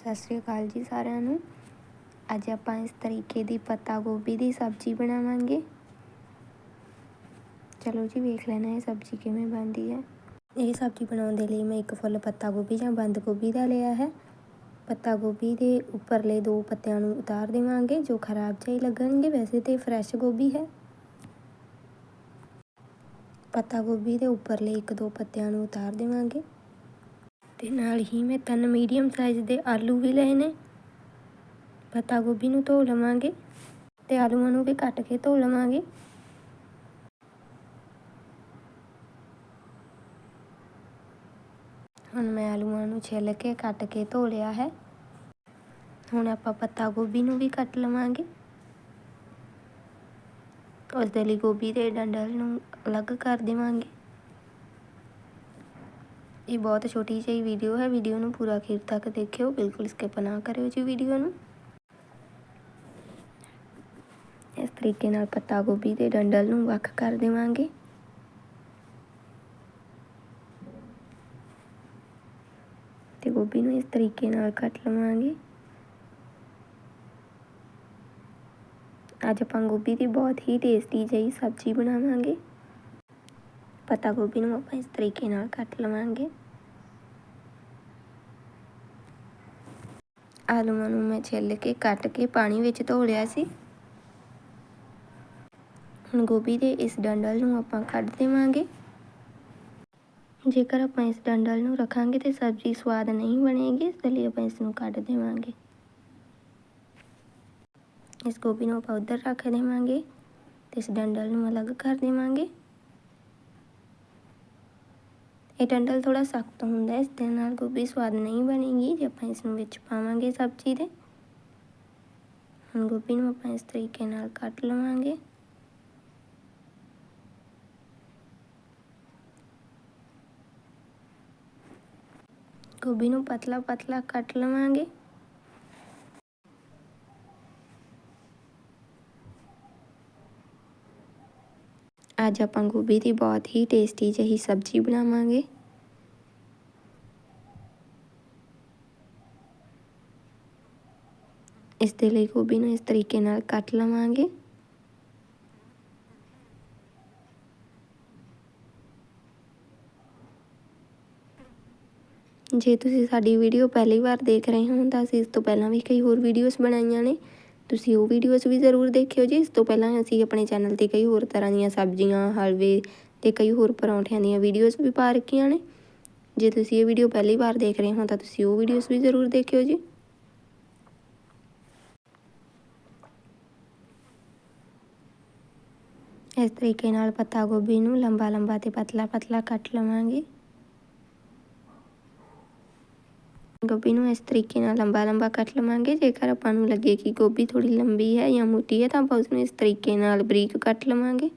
ਸਤਿ ਸ਼੍ਰੀ ਅਕਾਲ ਜੀ ਸਾਰਿਆਂ ਨੂੰ। ਅੱਜ ਆਪਾਂ ਇਸ ਤਰੀਕੇ ਦੀ ਪੱਤਾ ਗੋਭੀ ਦੀ ਸਬਜ਼ੀ ਬਣਾਵਾਂਗੇ। ਚਲੋ ਜੀ ਵੇਖ ਲੈਣਾ ਇਹ ਸਬਜ਼ੀ ਕਿਵੇਂ ਬਣਦੀ ਹੈ। ਇਹ ਸਬਜ਼ੀ ਬਣਾਉਣ ਦੇ ਲਈ ਮੈਂ ਇੱਕ ਫੁੱਲ ਪੱਤਾ ਗੋਭੀ ਜਾਂ ਬੰਦ ਗੋਭੀ ਦਾ ਲਿਆ ਹੈ। ਪੱਤਾ ਗੋਭੀ ਦੇ ਉੱਪਰਲੇ ਦੋ ਪੱਤਿਆਂ ਨੂੰ ਉਤਾਰ ਦੇਵਾਂਗੇ, ਜੋ ਖਰਾਬ ਜਿਹੇ ਲੱਗਣਗੇ, ਵੈਸੇ ਤੇ ਫਰੈਸ਼ ਗੋਭੀ ਹੈ। ਪੱਤਾ ਗੋਭੀ ਦੇ ਉੱਪਰਲੇ ਇੱਕ ਦੋ ਪੱਤਿਆਂ ਨੂੰ ਉਤਾਰ ਦੇਵਾਂਗੇ। ਤੇ ਨਾਲ ਹੀ ਮੈਂ ਤਿੰਨ ਮੀਡੀਅਮ ਸਾਈਜ਼ ਦੇ ਆਲੂ ਵੀ ਲਏ ਨੇ। ਪੱਤਾ ਗੋਭੀ ਨੂੰ ਧੋ ਲਵਾਂਗੇ ਤੇ ਆਲੂਆਂ ਨੂੰ ਵੀ ਕੱਟ ਕੇ ਧੋ ਲਵਾਂਗੇ। ਹੁਣ ਮੈਂ ਆਲੂਆਂ ਨੂੰ ਛਿੱਲ ਕੇ ਕੱਟ ਕੇ ਧੋ ਲਿਆ ਹੈ। ਹੁਣ ਆਪਾਂ ਪੱਤਾ ਗੋਭੀ ਨੂੰ ਵੀ ਕੱਟ ਲਵਾਂਗੇ। ਉਸ ਦੇ ਲਈ ਗੋਭੀ ਦੇ ਡੰਡਲ ਨੂੰ ਅਲੱਗ ਕਰ ਦੇਵਾਂਗੇ। ਇਹ ਬਹੁਤ ਛੋਟੀ ਜਿਹੀ ਵੀਡੀਓ ਹੈ। ਵੀਡੀਓ ਨੂੰ ਪੂਰਾ ਅਖੀਰ ਤੱਕ ਦੇਖਿਓ। ਬਿਲਕੁਲ ਸਕਿਪ ਨਾ ਕਰਿਓ ਜੀ ਵੀਡੀਓ ਨੂੰ। ਇਸ ਤਰੀਕੇ ਨਾਲ ਪੱਤਾ ਗੋਭੀ ਦੇ ਡੰਡਲ ਨੂੰ ਵੱਖ ਕਰ ਦੇਵਾਂਗੇ। ਤੇ ਗੋਭੀ ਨੂੰ ਇਸ ਤਰੀਕੇ ਨਾਲ ਕੱਟ ਲਵਾਂਗੇ। ਅੱਜ ਆਪਾਂ ਗੋਭੀ ਦੀ ਬਹੁਤ ਹੀ ਟੇਸਟੀ ਜਿਹੀ ਸਬਜ਼ੀ ਬਣਾਵਾਂਗੇ। ਪੱਤਾ ਗੋਭੀ ਨੂੰ ਆਪਾਂ ਇਸ ਤਰੀਕੇ ਨਾਲ ਕੱਟ ਲਵਾਂਗੇ। ਆਲੂਆਂ ਨੂੰ ਮੈਂ ਛਿੱਲ ਕੇ ਕੱਟ ਕੇ ਪਾਣੀ ਵਿੱਚ ਧੋ ਲਿਆ ਸੀ। ਹੁਣ ਗੋਭੀ ਦੇ ਇਸ ਡੰਡਲ ਨੂੰ ਆਪਾਂ ਕੱਢ ਦੇਵਾਂਗੇ। ਜੇਕਰ ਆਪਾਂ ਇਸ ਡੰਡਲ ਨੂੰ ਰੱਖਾਂਗੇ ਤੇ ਸਬਜ਼ੀ ਸਵਾਦ ਨਹੀਂ ਬਣੇਗੀ, ਇਸ ਲਈ ਆਪਾਂ ਇਸ ਨੂੰ ਕੱਢ ਦੇਵਾਂਗੇ। ਇਸ ਗੋਭੀ ਨੂੰ ਆਪਾਂ ਉੱਧਰ ਰੱਖ ਦੇਵਾਂਗੇ ਤੇ ਇਸ ਡੰਡਲ ਨੂੰ ਅਲੱਗ ਕਰ ਦੇਵਾਂਗੇ। ਇਹ ਡੰਡਲ ਥੋੜਾ ਸਖਤ ਹੁੰਦਾ ਹੈ, ਇਸ ਦੇ ਨਾਲ ਗੋਭੀ ਸਵਾਦ ਨਹੀਂ ਬਣੇਗੀ, ਜੇ ਆਪਾਂ ਇਸ ਨੂੰ ਵਿੱਚ ਪਾਵਾਂਗੇ ਸਬਜ਼ੀ ਦੇ। ਹੁਣ ਗੋਭੀ ਨੂੰ ਆਪਾਂ ਇਸ ਤਰੀਕੇ ਨਾਲ ਕੱਟ ਲਵਾਂਗੇ। ਗੋਭੀ ਨੂੰ ਪਤਲਾ ਪਤਲਾ ਕੱਟ ਲਵਾਂਗੇ। ਅੱਜ ਆਪਾਂ ਗੋਭੀ ਦੀ ਬਹੁਤ ਹੀ ਟੇਸਟੀ ਜਿਹੀ ਸਬਜ਼ੀ ਬਣਾਵਾਂਗੇ। ਇਸ ਦੇ ਲਈ ਗੋਭੀ ਨੂੰ ਇਸ ਤਰੀਕੇ ਨਾਲ ਕੱਟ ਲਵਾਂਗੇ। ਜੇ ਤੁਸੀਂ ਸਾਡੀ ਵੀਡੀਓ ਪਹਿਲੀ ਵਾਰ ਦੇਖ ਰਹੇ ਹੋ ਤਾਂ ਅਸੀਂ ਇਸ ਤੋਂ ਪਹਿਲਾਂ ਵੀ ਕਈ ਹੋਰ ਵੀਡੀਓਜ਼ ਬਣਾਈਆਂ ਨੇ। ਤੁਸੀਂ ਉਹ ਵੀਡੀਓਜ਼ ਵੀ ਜ਼ਰੂਰ ਦੇਖਿਓ ਜੀ। ਇਸ ਤੋਂ ਪਹਿਲਾਂ ਅਸੀਂ ਆਪਣੇ ਚੈਨਲ ਤੇ ਕਈ ਹੋਰ ਤਰ੍ਹਾਂ ਦੀਆਂ ਸਬਜ਼ੀਆਂ, ਹਲਵੇ ਤੇ ਕਈ ਹੋਰ ਪਰੌਂਠਿਆਂ ਦੀਆਂ ਵੀਡੀਓਜ਼ ਵੀ ਪਾ ਰੱਖੀਆਂ ਨੇ। ਜੇ ਤੁਸੀਂ ਇਹ ਵੀਡੀਓ ਪਹਿਲੀ ਵਾਰ ਦੇਖ ਰਹੇ ਹੋ ਤਾਂ ਤੁਸੀਂ ਉਹ ਵੀਡੀਓਜ਼ ਵੀ ਜ਼ਰੂਰ ਦੇਖਿਓ ਜੀ। ਇਸ ਤਰੀਕੇ ਨਾਲ ਪੱਤਾ ਗੋਭੀ ਨੂੰ ਲੰਬਾ ਲੰਬਾ ਤੇ ਪਤਲਾ ਪਤਲਾ ਕੱਟ ਲਵਾਂਗੇ। ਗੋਭੀ ਨੂੰ ਇਸ ਤਰੀਕੇ ਨਾਲ ਲੰਬਾ ਲੰਬਾ ਕੱਟ ਲਵਾਂਗੇ। ਜੇਕਰ ਆਪਾਂ ਨੂੰ ਲੱਗੇ ਕਿ ਗੋਭੀ ਥੋੜੀ ਲੰਬੀ ਹੈ ਜਾਂ ਮੋਟੀ ਹੈ, ਤਾਂ ਆਪਾਂ ਉਸ ਨੂੰ ਇਸ ਤਰੀਕੇ ਨਾਲ ਬਰੀਕ ਕੱਟ ਲਵਾਂਗੇ।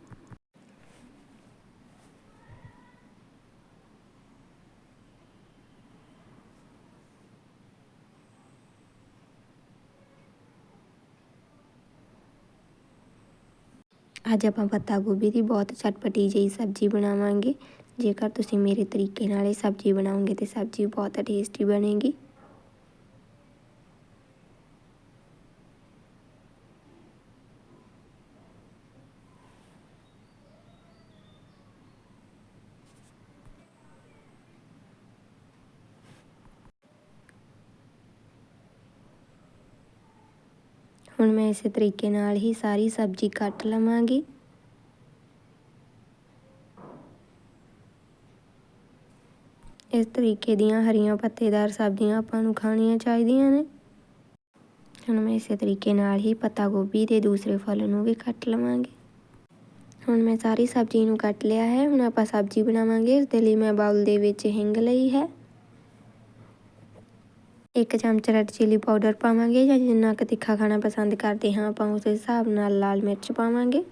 ਅੱਜ ਆਪਾਂ ਪੱਤਾ ਗੋਭੀ ਦੀ ਬਹੁਤ ਚਟਪਟੀ ਜਿਹੀ ਸਬਜ਼ੀ ਬਣਾਵਾਂਗੇ। ਜੇਕਰ ਤੁਸੀਂ ਮੇਰੇ ਤਰੀਕੇ ਨਾਲ ਇਹ ਸਬਜ਼ੀ ਬਣਾਉਂਗੇ ਤੇ ਸਬਜ਼ੀ ਬਹੁਤ ਟੇਸਟੀ ਬਣੇਗੀ। ਹੁਣ ਮੈਂ ਇਸੇ ਤਰੀਕੇ ਨਾਲ ਹੀ ਸਾਰੀ ਸਬਜ਼ੀ ਕੱਟ ਲਵਾਂਗੀ। ਇਸ ਤਰੀਕੇ ਦੀਆਂ ਹਰੀਆਂ ਪੱਤੇਦਾਰ ਸਬਜ਼ੀਆਂ ਆਪਾਂ ਨੂੰ ਖਾਣੀਆਂ ਚਾਹੀਦੀਆਂ ਨੇ। ਹੁਣ ਮੈਂ ਇਸੇ ਤਰੀਕੇ ਨਾਲ ਹੀ ਪੱਤਾ ਗੋਭੀ ਦੇ ਦੂਸਰੇ ਫਲ ਨੂੰ ਵੀ ਕੱਟ ਲਵਾਂਗੀ। ਹੁਣ ਮੈਂ ਸਾਰੀ ਸਬਜ਼ੀ ਨੂੰ ਕੱਟ ਲਿਆ ਹੈ। ਹੁਣ ਆਪਾਂ ਸਬਜ਼ੀ ਬਣਾਵਾਂਗੇ। ਇਸ ਦੇ ਲਈ ਮੈਂ ਬਾਉਲ ਦੇ ਵਿੱਚ ਹਿੰਗ ਲਈ ਹੈ। ਇੱਕ ਚਮਚ ਰੈੱਡ ਚਿਲੀ ਪਾਊਡਰ ਪਾਵਾਂਗੇ ਜਾਂ ਜਿੰਨਾ ਕੁ ਤਿੱਖਾ ਖਾਣਾ ਪਸੰਦ ਕਰਦੇ ਹਾਂ, ਆਪਾਂ ਉਸ ਹਿਸਾਬ ਨਾਲ ਲਾਲ ਮਿਰਚ ਪਾਵਾਂਗੇ।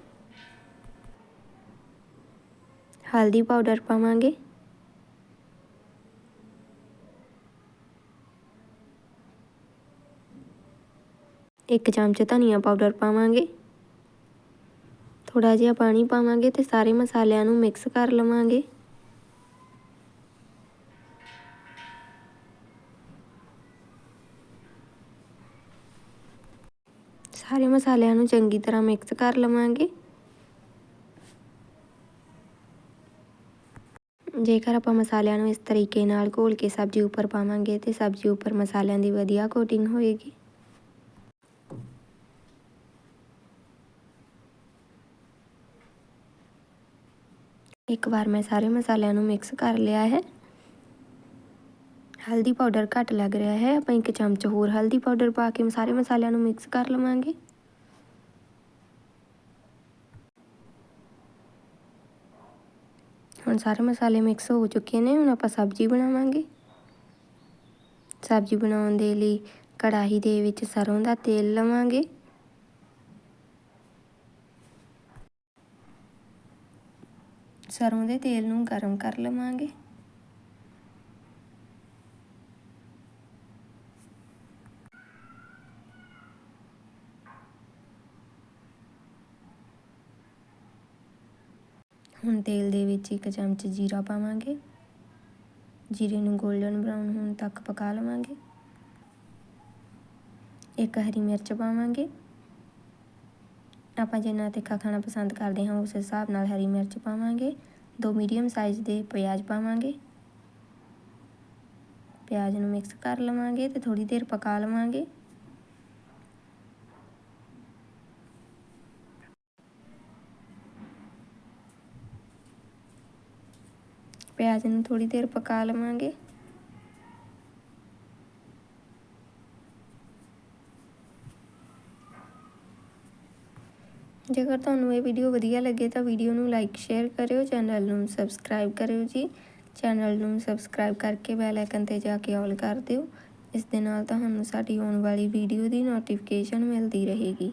ਹਲਦੀ ਪਾਊਡਰ ਪਾਵਾਂਗੇ। ਇੱਕ ਚਮਚ ਧਨੀਆ ਪਾਊਡਰ ਪਾਵਾਂਗੇ। ਥੋੜਾ ਜਿਹਾ ਪਾਣੀ ਪਾਵਾਂਗੇ ਤੇ ਸਾਰੇ ਮਸਾਲਿਆਂ ਨੂੰ ਮਿਕਸ ਕਰ ਲਵਾਂਗੇ। ਸਾਰੇ ਮਸਾਲਿਆਂ ਨੂੰ ਚੰਗੀ ਤਰ੍ਹਾਂ ਮਿਕਸ ਕਰ ਲਵਾਂਗੇ। ਜੇਕਰ ਆਪਾਂ ਮਸਾਲਿਆਂ ਨੂੰ ਇਸ ਤਰੀਕੇ ਨਾਲ ਘੋਲ ਕੇ ਸਬਜ਼ੀ ਉੱਪਰ ਪਾਵਾਂਗੇ ਤੇ ਸਬਜ਼ੀ ਉੱਪਰ ਮਸਾਲਿਆਂ ਦੀ ਵਧੀਆ ਕੋਟਿੰਗ ਹੋਏਗੀ। ਇੱਕ ਵਾਰ ਮੈਂ ਸਾਰੇ ਮਸਾਲਿਆਂ ਨੂੰ ਮਿਕਸ ਕਰ ਲਿਆ ਹੈ। ਹਲਦੀ ਪਾਊਡਰ ਘੱਟ ਲੱਗ ਰਿਹਾ ਹੈ। ਆਪਾਂ ਇੱਕ ਚਮਚ ਹੋਰ ਹਲਦੀ ਪਾਊਡਰ ਪਾ ਕੇ ਸਾਰੇ ਮਸਾਲਿਆਂ ਨੂੰ ਮਿਕਸ ਕਰ ਲਵਾਂਗੇ। ਹੁਣ ਸਾਰੇ ਮਸਾਲੇ ਮਿਕਸ ਹੋ ਚੁੱਕੇ ਨੇ। ਹੁਣ ਆਪਾਂ ਸਬਜ਼ੀ ਬਣਾਵਾਂਗੇ। ਸਬਜ਼ੀ ਬਣਾਉਣ ਦੇ ਲਈ ਕੜਾਹੀ ਦੇ ਵਿੱਚ ਸਰੋਂ ਦਾ ਤੇਲ ਲਵਾਂਗੇ। ਸਰੋਂ ਦੇ ਤੇਲ ਨੂੰ ਗਰਮ ਕਰ ਲਵਾਂਗੇ। ਹੁਣ ਤੇਲ ਦੇ ਵਿੱਚ ਇੱਕ ਚਮਚ ਜੀਰਾ ਪਾਵਾਂਗੇ। ਜੀਰੇ ਨੂੰ 골ਡਨ ਬਰਾਊਨ ਹੋਣ ਤੱਕ ਪਕਾ ਲਵਾਂਗੇ। ਇੱਕ ਹਰੀ ਮਿਰਚ ਪਾਵਾਂਗੇ। ਆਪਾਂ ਜਿੰਨਾ ਤਿੱਖਾ ਖਾਣਾ ਪਸੰਦ ਕਰਦੇ ਹਾਂ, ਉਸ ਹਿਸਾਬ ਨਾਲ ਹਰੀ ਮਿਰਚ ਪਾਵਾਂਗੇ। ਦੋ ਮੀਡੀਅਮ ਸਾਈਜ਼ ਦੇ ਪਿਆਜ਼ ਪਾਵਾਂਗੇ। ਪਿਆਜ਼ ਨੂੰ ਮਿਕਸ ਕਰ ਲਵਾਂਗੇ ਤੇ ਥੋੜੀ ਦੇਰ ਪਕਾ ਲਵਾਂਗੇ। ਪਿਆਜ਼ ਨੂੰ ਥੋੜੀ ਦੇਰ ਪਕਾ ਲਵਾਂਗੇ। ਜੇਕਰ ਤੁਹਾਨੂੰ ਇਹ ਵੀਡੀਓ ਵਧੀਆ ਲੱਗੇ ਤਾਂ ਵੀਡੀਓ ਨੂੰ ਲਾਈਕ ਸ਼ੇਅਰ ਕਰਿਓ ਚੈਨਲ ਨੂੰ ਸਬਸਕ੍ਰਾਈਬ ਕਰਿਓ ਜੀ। ਚੈਨਲ ਨੂੰ ਸਬਸਕ੍ਰਾਈਬ ਕਰਕੇ ਬੈਲ ਆਈਕਨ ਤੇ ਜਾ ਕੇ ਆਲ ਕਰ ਦਿਓ। ਇਸ ਦੇ ਨਾਲ ਤੁਹਾਨੂੰ ਸਾਡੀ ਆਉਣ ਵਾਲੀ ਵੀਡੀਓ ਦੀ ਨੋਟੀਫਿਕੇਸ਼ਨ ਮਿਲਦੀ ਰਹੇਗੀ।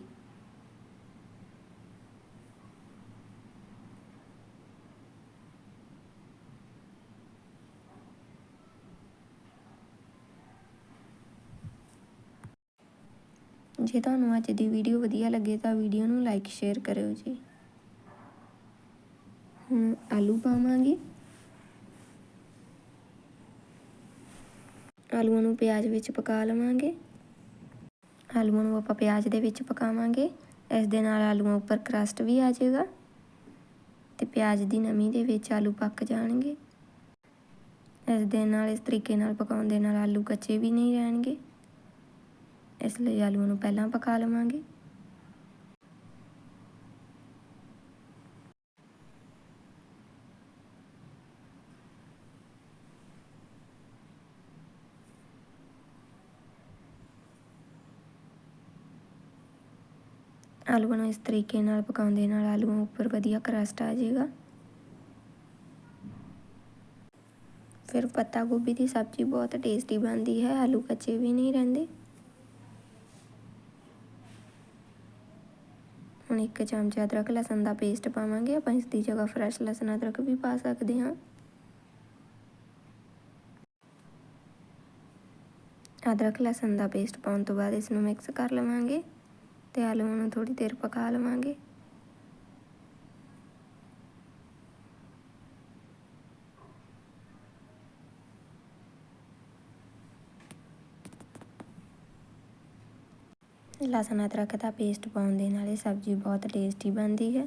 ਜੇ ਤੁਹਾਨੂੰ ਅੱਜ ਦੀ ਵੀਡੀਓ ਵਧੀਆ ਲੱਗੇ ਤਾਂ ਵੀਡੀਓ ਨੂੰ ਲਾਈਕ ਸ਼ੇਅਰ ਕਰਿਓ ਜੀ। ਹੁਣ ਆਲੂ ਪਾਵਾਂਗੇ। ਆਲੂਆਂ ਨੂੰ ਪਿਆਜ਼ ਵਿੱਚ ਪਕਾ ਲਵਾਂਗੇ। ਆਲੂਆਂ ਨੂੰ ਆਪਾਂ ਪਿਆਜ਼ ਦੇ ਵਿੱਚ ਪਕਾਵਾਂਗੇ। ਇਸ ਦੇ ਨਾਲ ਆਲੂਆਂ ਉੱਪਰ ਕਰਸਟ ਵੀ ਆ ਜਾਏਗਾ। ਤੇ ਪਿਆਜ਼ ਦੀ ਨਮੀ ਦੇ ਵਿੱਚ ਆਲੂ ਪੱਕ ਜਾਣਗੇ। ਇਸ ਦੇ ਨਾਲ, ਇਸ ਤਰੀਕੇ ਨਾਲ ਪਕਾਉਣ ਦੇ ਨਾਲ ਆਲੂ ਕੱਚੇ ਵੀ ਨਹੀਂ ਰਹਿਣਗੇ। ਇਸ ਲਈ ਆਲੂਆਂ ਨੂੰ ਪਹਿਲਾਂ ਪਕਾ ਲਵਾਂਗੇ। ਆਲੂਆਂ ਨੂੰ ਇਸ ਤਰੀਕੇ ਨਾਲ ਪਕਾਉਣ ਦੇ ਨਾਲ ਆਲੂਆਂ ਉੱਪਰ ਵਧੀਆ ਕਰਸਟ ਆ ਜਾਏਗਾ। ਫਿਰ ਪੱਤਾ ਗੋਭੀ ਦੀ ਸਬਜ਼ੀ ਬਹੁਤ ਟੇਸਟੀ ਬਣਦੀ ਹੈ, ਆਲੂ ਕੱਚੇ ਵੀ ਨਹੀਂ ਰਹਿੰਦੇ। ਹੁਣ ਇੱਕ ਚਮਚ ਅਦਰਕ ਲਸਣ ਦਾ ਪੇਸਟ ਪਾਵਾਂਗੇ। ਆਪਾਂ ਇਸ ਦੀ ਜਗ੍ਹਾ ਫਰੈਸ਼ ਲਸਣ ਅਦਰਕ ਵੀ ਪਾ ਸਕਦੇ ਹਾਂ। ਅਦਰਕ ਲਸਣ ਦਾ ਪੇਸਟ ਪਾਉਣ ਤੋਂ ਬਾਅਦ ਇਸ ਨੂੰ ਮਿਕਸ ਕਰ ਲਵਾਂਗੇ ਤੇ ਆਲੂਆਂ ਨੂੰ ਥੋੜੀ ਦੇਰ ਪਕਾ ਲਵਾਂਗੇ। ਲਸਣ ਅਦਰਕ ਦਾ ਪੇਸਟ ਪਾਉਣ ਦੇ ਨਾਲ ਇਹ ਸਬਜ਼ੀ ਬਹੁਤ ਟੇਸਟੀ ਬਣਦੀ ਹੈ।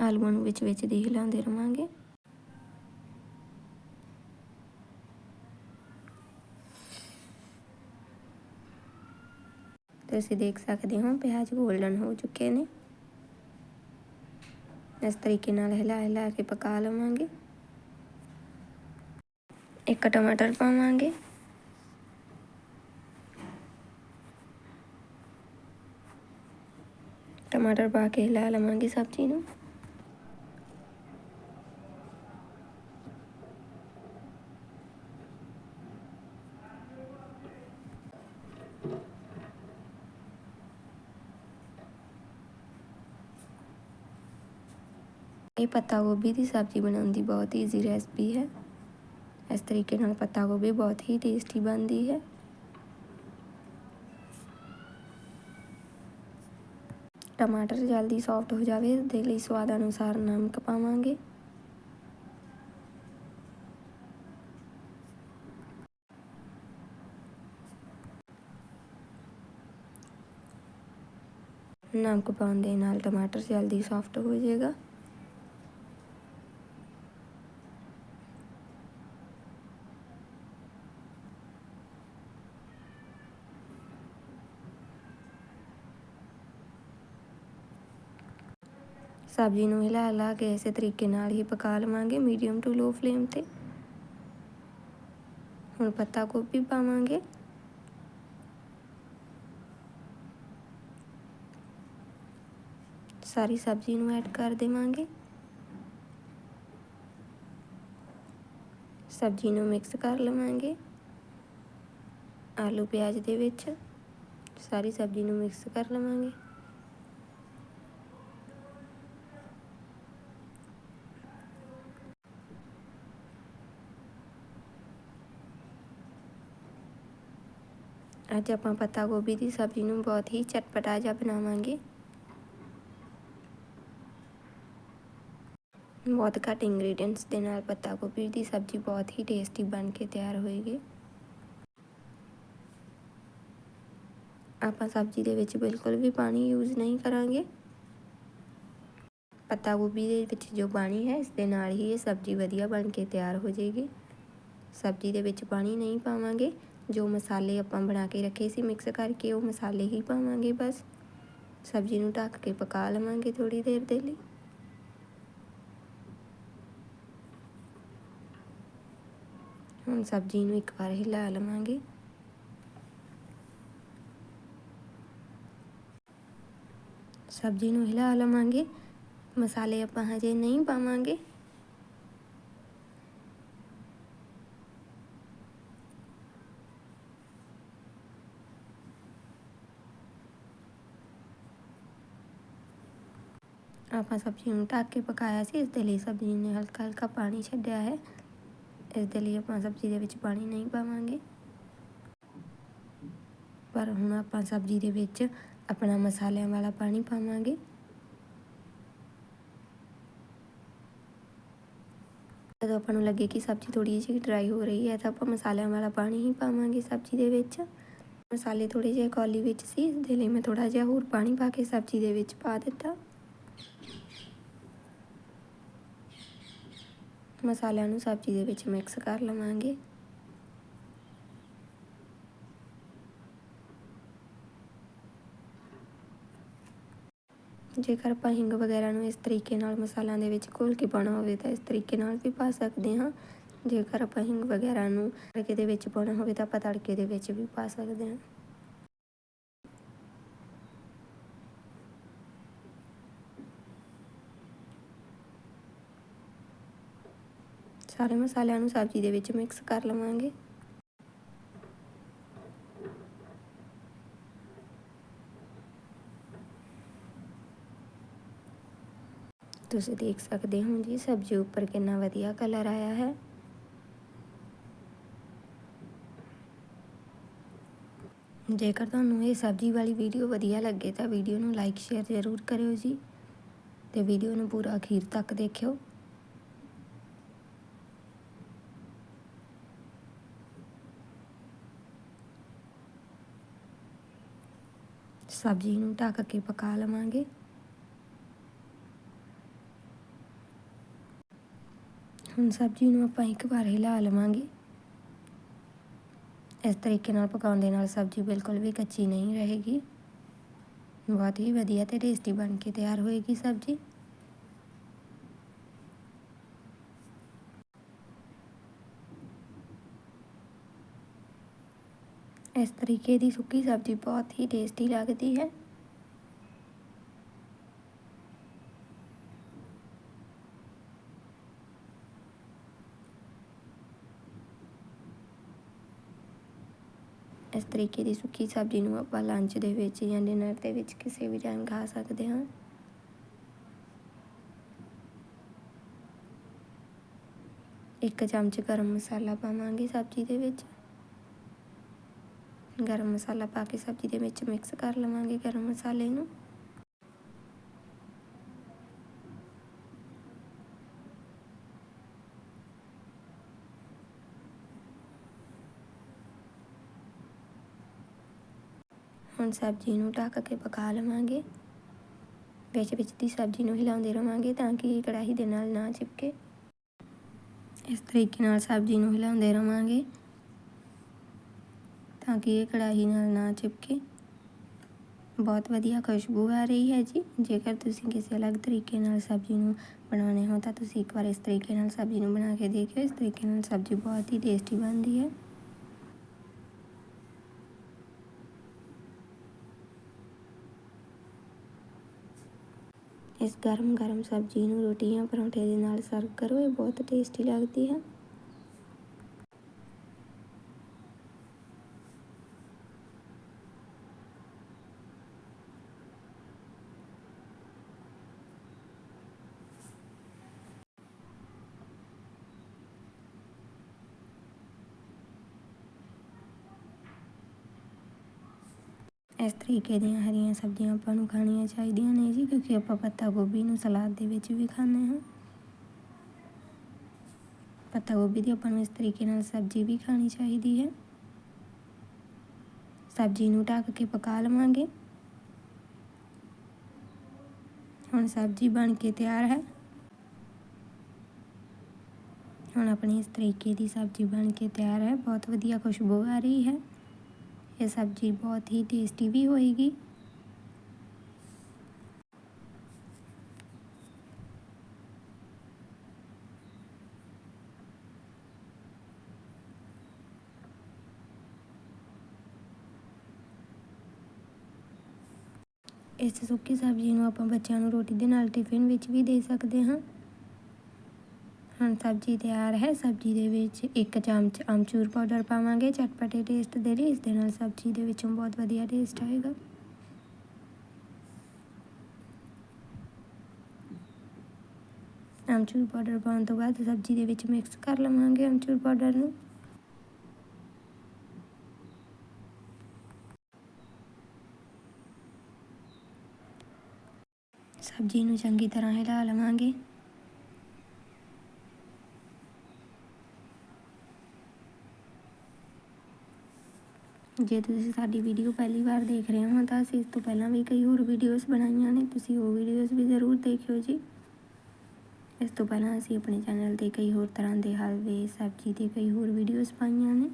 ਆਲੂਆਂ ਨੂੰ ਵਿੱਚ ਵਿੱਚ ਦੀ ਹਿਲਾਉਂਦੇ ਰਵਾਂਗੇ। ਤੁਸੀਂ ਦੇਖ ਸਕਦੇ ਹੋ, ਪਿਆਜ਼ 골ਡਨ ਹੋ ਚੁੱਕੇ ਨੇ। ਇਸ ਤਰੀਕੇ ਨਾਲ ਹਿਲਾ ਹਿਲਾ ਕੇ ਪਕਾ ਲਵਾਂਗੇ। ਇੱਕ ਟਮਾਟਰ ਪਾਵਾਂਗੇ। ਟਮਾਟਰ ਪਾ ਕੇ ਹਿਲਾ ਲਵਾਂਗੇ ਸਬਜ਼ੀ ਨੂੰ। ਇਹ ਪੱਤਾ ਗੋਭੀ ਦੀ ਸਬਜ਼ੀ ਬਣਾਉਣ ਦੀ ਬਹੁਤ ਈਜ਼ੀ ਰੈਸਪੀ ਹੈ। ਇਸ ਤਰੀਕੇ ਨਾਲ ਪੱਤਾ ਗੋਭੀ ਬਹੁਤ ਹੀ ਟੇਸਟੀ ਬਣਦੀ ਹੈ। ਟਮਾਟਰ ਜਲਦੀ ਸੌਫਟ ਹੋ ਜਾਵੇ ਇਸ ਦੇ ਲਈ ਸਵਾਦ ਅਨੁਸਾਰ ਨਮਕ ਪਾਵਾਂਗੇ। ਨਮਕ ਪਾਉਣ ਦੇ ਨਾਲ ਟਮਾਟਰ ਜਲਦੀ ਸੌਫਟ ਹੋ ਜਾਏਗਾ। ਸਬਜ਼ੀ ਨੂੰ ਹਿਲਾ ਹਿਲਾ ਕੇ ਇਸੇ ਤਰੀਕੇ ਨਾਲ ਹੀ ਪਕਾ ਲਵਾਂਗੇ ਮੀਡੀਅਮ ਟੂ ਲੋ ਫਲੇਮ ਤੇ। ਹੁਣ ਪੱਤਾ ਗੋਭੀ ਪਾਵਾਂਗੇ। ਸਾਰੀ ਸਬਜ਼ੀ ਨੂੰ ਐਡ ਕਰ ਦੇਵਾਂਗੇ। ਸਬਜ਼ੀ ਨੂੰ ਮਿਕਸ ਕਰ ਲਵਾਂਗੇ। ਆਲੂ ਪਿਆਜ਼ ਦੇ ਵਿੱਚ ਸਾਰੀ ਸਬਜ਼ੀ ਨੂੰ ਮਿਕਸ ਕਰ ਲਵਾਂਗੇ। ਅੱਜ ਆਪਾਂ ਪੱਤਾ ਗੋਭੀ ਦੀ ਸਬਜ਼ੀ ਨੂੰ ਬਹੁਤ ਹੀ ਚਟਪਟਾ ਜਿਹਾ ਬਣਾਵਾਂਗੇ। ਬਹੁਤ ਘੱਟ ਇੰਗਰੀਡੀਅੰਟਸ ਦੇ ਨਾਲ ਪੱਤਾ ਗੋਭੀ ਦੀ ਸਬਜ਼ੀ ਬਹੁਤ ਹੀ ਟੇਸਟੀ ਬਣ ਕੇ ਤਿਆਰ ਹੋਏਗੀ। ਆਪਾਂ ਸਬਜ਼ੀ ਦੇ ਵਿੱਚ ਬਿਲਕੁਲ ਵੀ ਪਾਣੀ ਯੂਜ਼ ਨਹੀਂ ਕਰਾਂਗੇ। ਪੱਤਾ ਗੋਭੀ ਦੇ ਵਿੱਚ ਜੋ ਪਾਣੀ ਹੈ, ਇਸ ਦੇ ਨਾਲ ਹੀ ਇਹ ਸਬਜ਼ੀ ਵਧੀਆ ਬਣ ਕੇ ਤਿਆਰ ਹੋ ਜਾਏਗੀ। ਸਬਜ਼ੀ ਦੇ ਵਿੱਚ ਪਾਣੀ ਨਹੀਂ ਪਾਵਾਂਗੇ। ਜੋ ਮਸਾਲੇ ਆਪਾਂ ਬਣਾ ਕੇ ਰੱਖੇ ਸੀ ਮਿਕਸ ਕਰਕੇ ਉਹ ਮਸਾਲੇ ਹੀ ਪਾਵਾਂਗੇ ਬਸ। ਸਬਜ਼ੀ ਨੂੰ ਢੱਕ ਕੇ ਪਕਾ ਲਵਾਂਗੇ ਥੋੜੀ ਦੇਰ ਦੇ ਲਈ। ਹੁਣ ਸਬਜ਼ੀ ਨੂੰ ਇੱਕ ਵਾਰ ਹਿਲਾ ਲਵਾਂਗੇ। ਸਬਜ਼ੀ ਨੂੰ ਹਿਲਾ ਲਵਾਂਗੇ। ਮਸਾਲੇ ਆਪਾਂ ਹਜੇ ਨਹੀਂ ਪਾਵਾਂਗੇ। ਆਪਾਂ ਸਬਜ਼ੀ ਨੂੰ ਢੱਕ ਕੇ ਪਕਾਇਆ ਸੀ, ਇਸ ਦੇ ਲਈ ਸਬਜ਼ੀ ਨੇ ਹਲਕਾ ਹਲਕਾ ਪਾਣੀ ਛੱਡਿਆ ਹੈ। ਇਸ ਦੇ ਲਈ ਆਪਾਂ ਸਬਜ਼ੀ ਦੇ ਵਿੱਚ ਪਾਣੀ ਨਹੀਂ ਪਾਵਾਂਗੇ। ਪਰ ਹੁਣ ਆਪਾਂ ਸਬਜ਼ੀ ਦੇ ਵਿੱਚ ਆਪਣਾ ਮਸਾਲਿਆਂ ਵਾਲਾ ਪਾਣੀ ਪਾਵਾਂਗੇ। ਜਦੋਂ ਆਪਾਂ ਨੂੰ ਲੱਗੇ ਕਿ ਸਬਜ਼ੀ ਥੋੜੀ ਜਿਹੀ ਡਰਾਈ ਹੋ ਰਹੀ ਹੈ, ਤਾਂ ਆਪਾਂ ਮਸਾਲਿਆਂ ਵਾਲਾ ਪਾਣੀ ਹੀ ਪਾਵਾਂਗੇ ਸਬਜ਼ੀ ਦੇ ਵਿੱਚ। ਮਸਾਲੇ ਥੋੜੇ ਜਿਹੇ ਕੌਲੀ ਵਿੱਚ ਸੀ, ਇਸ ਦੇ ਲਈ ਮੈਂ ਥੋੜਾ ਜਿਹਾ ਹੋਰ ਪਾਣੀ ਪਾ ਕੇ ਸਬਜ਼ੀ ਦੇ ਵਿੱਚ ਪਾ ਦਿੱਤਾ। ਮਸਾਲਿਆਂ ਨੂੰ ਸਬਜ਼ੀ ਦੇ ਵਿੱਚ ਮਿਕਸ ਕਰ ਲਵਾਂਗੇ। ਜੇਕਰ ਆਪਾਂ ਹਿੰਗ ਵਗੈਰਾ ਨੂੰ ਇਸ ਤਰੀਕੇ ਨਾਲ ਮਸਾਲਿਆਂ ਦੇ ਵਿੱਚ ਘੋਲ ਕੇ ਪਾਉਣਾ ਹੋਵੇ ਤਾਂ ਇਸ ਤਰੀਕੇ ਨਾਲ ਵੀ ਪਾ ਸਕਦੇ ਹਾਂ। ਜੇਕਰ ਆਪਾਂ ਹਿੰਗ ਵਗੈਰਾ ਨੂੰ ਤੜਕੇ ਦੇ ਵਿੱਚ ਪਾਉਣਾ ਹੋਵੇ ਤਾਂ ਆਪਾਂ ਤੜਕੇ ਦੇ ਵਿੱਚ ਵੀ ਪਾ ਸਕਦੇ ਹਾਂ। ਸਾਰੇ ਮਸਾਲਿਆਂ ਨੂੰ ਸਬਜ਼ੀ ਦੇ ਵਿੱਚ ਮਿਕਸ ਕਰ ਲਵਾਂਗੇ। ਤੁਸੀਂ ਦੇਖ ਸਕਦੇ ਹੋ ਜੀ, ਸਬਜ਼ੀ ਉੱਪਰ ਕਿੰਨਾ ਵਧੀਆ ਕਲਰ ਆਇਆ ਹੈ। ਜੇਕਰ ਤੁਹਾਨੂੰ ਇਹ ਸਬਜ਼ੀ ਵਾਲੀ ਵੀਡੀਓ ਵਧੀਆ ਲੱਗੇ ਤਾਂ ਵੀਡੀਓ ਨੂੰ ਲਾਈਕ ਸ਼ੇਅਰ ਜ਼ਰੂਰ ਕਰਿਓ ਜੀ। ਤੇ ਵੀਡੀਓ ਨੂੰ ਪੂਰਾ ਅਖੀਰ ਤੱਕ ਦੇਖਿਓ। ਸਬਜ਼ੀ ਨੂੰ ਢੱਕ ਕੇ ਪਕਾ ਲਵਾਂਗੇ। ਹੁਣ ਸਬਜ਼ੀ ਨੂੰ ਆਪਾਂ ਇੱਕ ਵਾਰ ਹਿਲਾ ਲਵਾਂਗੇ। ਇਸ ਤਰੀਕੇ ਨਾਲ ਪਕਾਉਣ ਦੇ ਨਾਲ ਸਬਜ਼ੀ ਬਿਲਕੁਲ ਵੀ ਕੱਚੀ ਨਹੀਂ ਰਹੇਗੀ। ਬਹੁਤ ਹੀ ਵਧੀਆ ਤੇ ਟੇਸਟੀ ਬਣ ਕੇ ਤਿਆਰ ਹੋਏਗੀ ਸਬਜ਼ੀ। ਇਸ ਤਰੀਕੇ ਦੀ ਸੁੱਕੀ ਸਬਜ਼ੀ ਬਹੁਤ ਹੀ ਟੇਸਟੀ ਲੱਗਦੀ ਹੈ। ਇਸ ਤਰੀਕੇ ਦੀ ਸੁੱਕੀ ਸਬਜ਼ੀ ਨੂੰ ਆਪਾਂ ਲੰਚ ਦੇ ਵਿੱਚ ਜਾਂ ਡਿਨਰ ਦੇ ਵਿੱਚ ਕਿਸੇ ਵੀ ਟਾਈਮ ਖਾ ਸਕਦੇ ਹਾਂ। ਇੱਕ ਚਮਚ ਗਰਮ ਮਸਾਲਾ ਪਾਵਾਂਗੇ ਸਬਜ਼ੀ ਦੇ ਵਿੱਚ। ਗਰਮ ਮਸਾਲਾ ਪਾ ਕੇ ਸਬਜ਼ੀ ਦੇ ਵਿੱਚ ਮਿਕਸ ਕਰ ਲਵਾਂਗੇ ਗਰਮ ਮਸਾਲੇ ਨੂੰ। ਹੁਣ ਸਬਜ਼ੀ ਨੂੰ ਢੱਕ ਕੇ ਪਕਾ ਲਵਾਂਗੇ। ਵਿੱਚ ਵਿੱਚ ਦੀ ਸਬਜ਼ੀ ਨੂੰ ਹਿਲਾਉਂਦੇ ਰਵਾਂਗੇ ਤਾਂ ਕਿ ਕੜਾਹੀ ਦੇ ਨਾਲ ਨਾ ਚਿਪਕੇ। ਇਸ ਤਰੀਕੇ ਨਾਲ ਸਬਜ਼ੀ ਨੂੰ ਹਿਲਾਉਂਦੇ ਰਵਾਂਗੇ। ਤਾਂ ਕਿ ਇਹ ਕੜਾਹੀ ਨਾਲ ਨਾ ਚਿਪਕੇ। ਬਹੁਤ ਵਧੀਆ ਖੁਸ਼ਬੂ ਆ ਰਹੀ ਹੈ ਜੀ। ਜੇਕਰ ਤੁਸੀਂ ਕਿਸੇ ਅਲੱਗ ਤਰੀਕੇ ਨਾਲ ਸਬਜ਼ੀ ਨੂੰ ਬਣਾਉਣੇ ਹੋ, ਤਾਂ ਤੁਸੀਂ ਇੱਕ ਵਾਰ ਇਸ ਤਰੀਕੇ ਨਾਲ ਸਬਜ਼ੀ ਨੂੰ ਬਣਾ ਕੇ ਦੇਖਿਓ। ਇਸ ਤਰੀਕੇ ਨਾਲ ਸਬਜ਼ੀ ਬਹੁਤ ਹੀ ਟੇਸਟੀ ਬਣਦੀ ਹੈ। ਇਸ ਗਰਮ ਗਰਮ ਸਬਜ਼ੀ ਨੂੰ ਰੋਟੀ ਜਾਂ ਪਰੌਂਠੇ ਦੇ ਨਾਲ ਸਰਵ ਕਰੋ। ਇਹ ਬਹੁਤ ਟੇਸਟੀ ਲੱਗਦੀ ਹੈ। ਇਸ ਤਰੀਕੇ ਦੀਆਂ ਹਰੀਆਂ ਸਬਜ਼ੀਆਂ ਆਪਾਂ ਨੂੰ ਖਾਣੀਆਂ ਚਾਹੀਦੀਆਂ ਨੇ ਜੀ, ਕਿਉਂਕਿ ਆਪਾਂ ਪੱਤਾ ਗੋਭੀ ਨੂੰ ਸਲਾਦ ਦੇ ਵਿੱਚ ਵੀ ਖਾਂਦੇ ਹਾਂ। ਪੱਤਾ ਗੋਭੀ ਦੀ ਆਪਾਂ ਨੂੰ ਇਸ ਤਰੀਕੇ ਨਾਲ ਸਬਜ਼ੀ ਵੀ ਖਾਣੀ ਚਾਹੀਦੀ ਹੈ। ਸਬਜ਼ੀ ਨੂੰ ਢੱਕ ਕੇ ਪਕਾ ਲਵਾਂਗੇ। ਹੁਣ ਸਬਜ਼ੀ ਬਣ ਕੇ ਤਿਆਰ ਹੈ। ਹੁਣ ਆਪਣੀ ਇਸ ਤਰੀਕੇ ਦੀ ਸਬਜ਼ੀ ਬਣ ਕੇ ਤਿਆਰ ਹੈ। ਬਹੁਤ ਵਧੀਆ ਖੁਸ਼ਬੂ ਆ ਰਹੀ ਹੈ। ਇਹ ਸਬਜ਼ੀ ਬਹੁਤ ਹੀ ਟੇਸਟੀ ਵੀ ਹੋਏਗੀ। ਇਸ ਸੁੱਕੀ ਸਬਜ਼ੀ ਨੂੰ ਆਪਾਂ ਬੱਚਿਆਂ ਨੂੰ ਰੋਟੀ ਦੇ ਨਾਲ ਟਿਫਿਨ ਵਿੱਚ ਵੀ ਦੇ ਸਕਦੇ ਹਾਂ। ਹੁਣ ਸਬਜ਼ੀ ਤਿਆਰ ਹੈ, ਸਬਜ਼ੀ ਦੇ ਵਿੱਚ ਇੱਕ ਚਮਚ ਅਮਚੂਰ ਪਾਊਡਰ ਪਾਵਾਂਗੇ ਚਟਪਟੇ ਟੇਸਟ ਦੇ ਲਈ, ਇਸ ਦੇ ਨਾਲ ਸਬਜ਼ੀ ਦੇ ਵਿੱਚੋਂ ਬਹੁਤ ਵਧੀਆ ਟੇਸਟ ਆਏਗਾ। ਅਮਚੂਰ ਪਾਊਡਰ ਪਾਉਣ ਤੋਂ ਬਾਅਦ ਸਬਜ਼ੀ ਦੇ ਵਿੱਚ ਮਿਕਸ ਕਰ ਲਵਾਂਗੇ ਅਮਚੂਰ ਪਾਊਡਰ ਨੂੰ। ਸਬਜ਼ੀ ਨੂੰ ਚੰਗੀ ਤਰ੍ਹਾਂ ਹਿਲਾ ਲਵਾਂਗੇ। ਜੇ ਤੁਸੀਂ ਸਾਡੀ ਵੀਡੀਓ ਪਹਿਲੀ ਵਾਰ ਦੇਖ ਰਹੇ ਹੋ ਤਾਂ ਅਸੀਂ ਇਸ ਤੋਂ ਪਹਿਲਾਂ ਵੀ ਕਈ ਹੋਰ ਵੀਡੀਓਜ਼ ਬਣਾਈਆਂ ਨੇ, ਤੁਸੀਂ ਉਹ ਵੀਡੀਓਜ਼ ਵੀ ਜ਼ਰੂਰ ਦੇਖਿਓ ਜੀ। ਇਸ ਤੋਂ ਪਹਿਲਾਂ ਅਸੀਂ ਆਪਣੇ ਚੈਨਲ ਤੇ ਕਈ ਹੋਰ ਤਰ੍ਹਾਂ ਦੇ ਹਲਵੇ, ਸਬਜ਼ੀ ਤੇ ਕਈ ਹੋਰ ਵੀਡੀਓਜ਼ ਪਾਈਆਂ ਨੇ।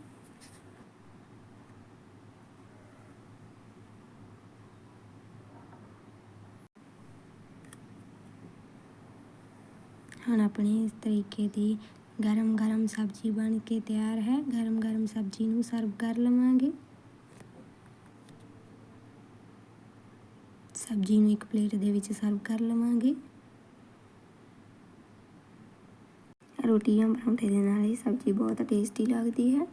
ਹੁਣ ਆਪਣੀ ਇਸ ਤਰੀਕੇ ਦੀ ਗਰਮ ਗਰਮ ਸਬਜ਼ੀ ਬਣ ਕੇ ਤਿਆਰ ਹੈ। ਗਰਮ ਗਰਮ ਸਬਜ਼ੀ ਨੂੰ ਸਰਵ ਕਰ ਲਵਾਂਗੇ। ਸਬਜ਼ੀ ਨੂੰ ਇੱਕ ਪਲੇਟ ਦੇ ਵਿੱਚ ਸਰਵ ਕਰ ਲਵਾਂਗੇ। ਰੋਟੀ ਜਾਂ ਪਰੌਂਠੇ ਦੇ ਨਾਲ ਇਹ ਸਬਜ਼ੀ ਬਹੁਤ ਟੇਸਟੀ ਲੱਗਦੀ ਹੈ।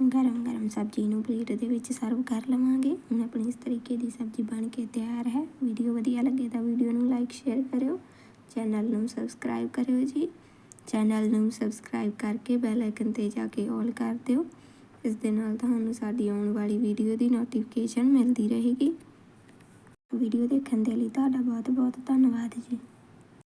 ਗਰਮ ਗਰਮ ਸਬਜ਼ੀ ਨੂੰ ਪਲੇਟ ਦੇ ਵਿੱਚ ਸਰਵ ਕਰ ਲਵਾਂਗੇ। ਹੁਣ ਆਪਣੀ ਇਸ ਤਰੀਕੇ ਦੀ ਸਬਜ਼ੀ ਬਣ ਕੇ ਤਿਆਰ ਹੈ। ਵੀਡੀਓ ਵਧੀਆ ਲੱਗੇ ਤਾਂ ਵੀਡੀਓ ਨੂੰ ਲਾਈਕ ਸ਼ੇਅਰ ਕਰਿਓ। ਚੈਨਲ ਨੂੰ ਸਬਸਕ੍ਰਾਈਬ ਕਰਿਓ ਜੀ। ਚੈਨਲ ਨੂੰ ਸਬਸਕ੍ਰਾਈਬ ਕਰਕੇ ਬੈਲ ਆਈਕਨ ਤੇ ਜਾ ਕੇ ਆਲ ਕਰ ਦਿਓ। ਇਸ ਦੇ ਨਾਲ ਤੁਹਾਨੂੰ ਸਾਡੀ ਆਉਣ ਵਾਲੀ ਵੀਡੀਓ ਦੀ ਨੋਟੀਫਿਕੇਸ਼ਨ ਮਿਲਦੀ ਰਹੇਗੀ। ਵੀਡੀਓ ਦੇਖਣ ਦੇ ਲਈ ਤੁਹਾਡਾ ਬਹੁਤ ਬਹੁਤ ਧੰਨਵਾਦ ਜੀ।